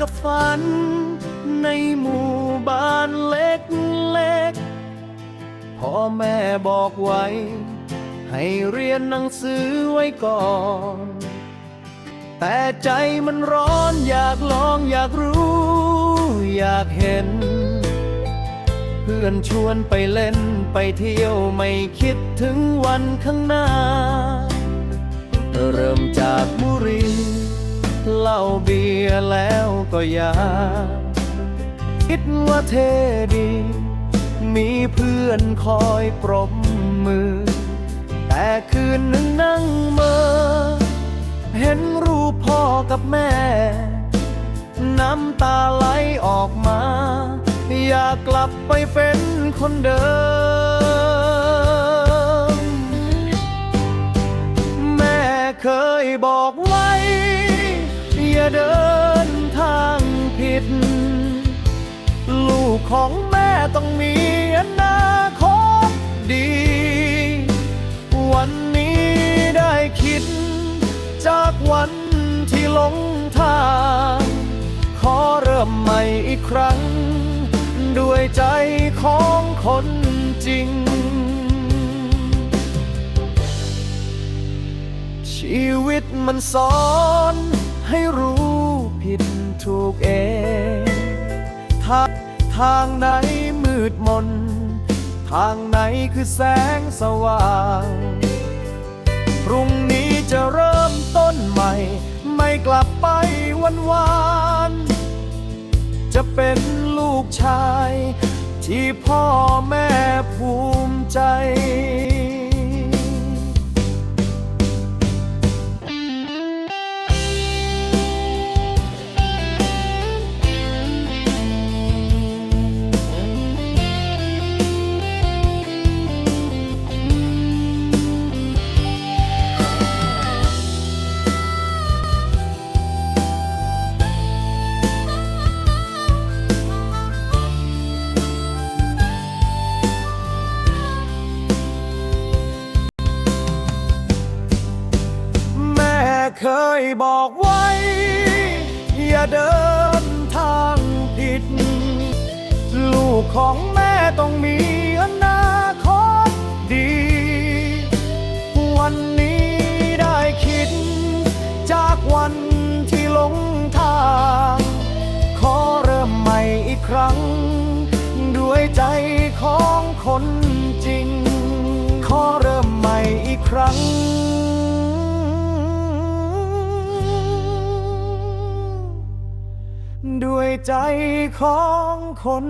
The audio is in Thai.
กับฝัน ในหมู่บ้านเล็กๆพ่อแม่บอกไว้ ให้เรียนหนังสือไว้ก่อน แต่ใจมันร้อนอยากลองอยากรู้ อยากเห็น เพื่อนชวนไปเล่นไปเที่ยวไม่คิดถึงวันข้างหน้า เริ่มจากบุรีเหล้าบี ยแล้วก็อยากคิดว่าเท่ดี มีเพื่อนคอยปรบมือ แต่คืนหนึ่งนั่งเมอ เห็นรูปพ่อกับแม่ น้ำตาไหลออกมา อยากกลับไปเป็นคนเดิม แม่เคยบอกไว้ อย่าเดินทางผิด ลูกของแม่ต้องมีอนาคตดี วันนี้ได้คิด จากวันที่หลงทาง ขอเริ่มใหม่อีกครั้ง ด้วยใจของคนจริง ชีวิตมันสอน ให้รู้ผิดถูกเองทางทางไหนมืดมน ทางไหนคือแสงสว่าง พรุ่งนี้จะเริ่มต้นใหม่ ไม่กลับไปวันวาน จะเป็นลูกชาย ที่พ่อแม่ภู เคยบอกไว้ อย่าเดินทางผิด ลูกของแม่ต้องมีอนาคตดี วันนี้ได้คิด จากวันที่หลงทาง ขอเริ่มใหม่อีกครั้ง ด้วยใจของคนจริง ขอเริ่มใหม่อีกครั้ง ด้วยใจของคน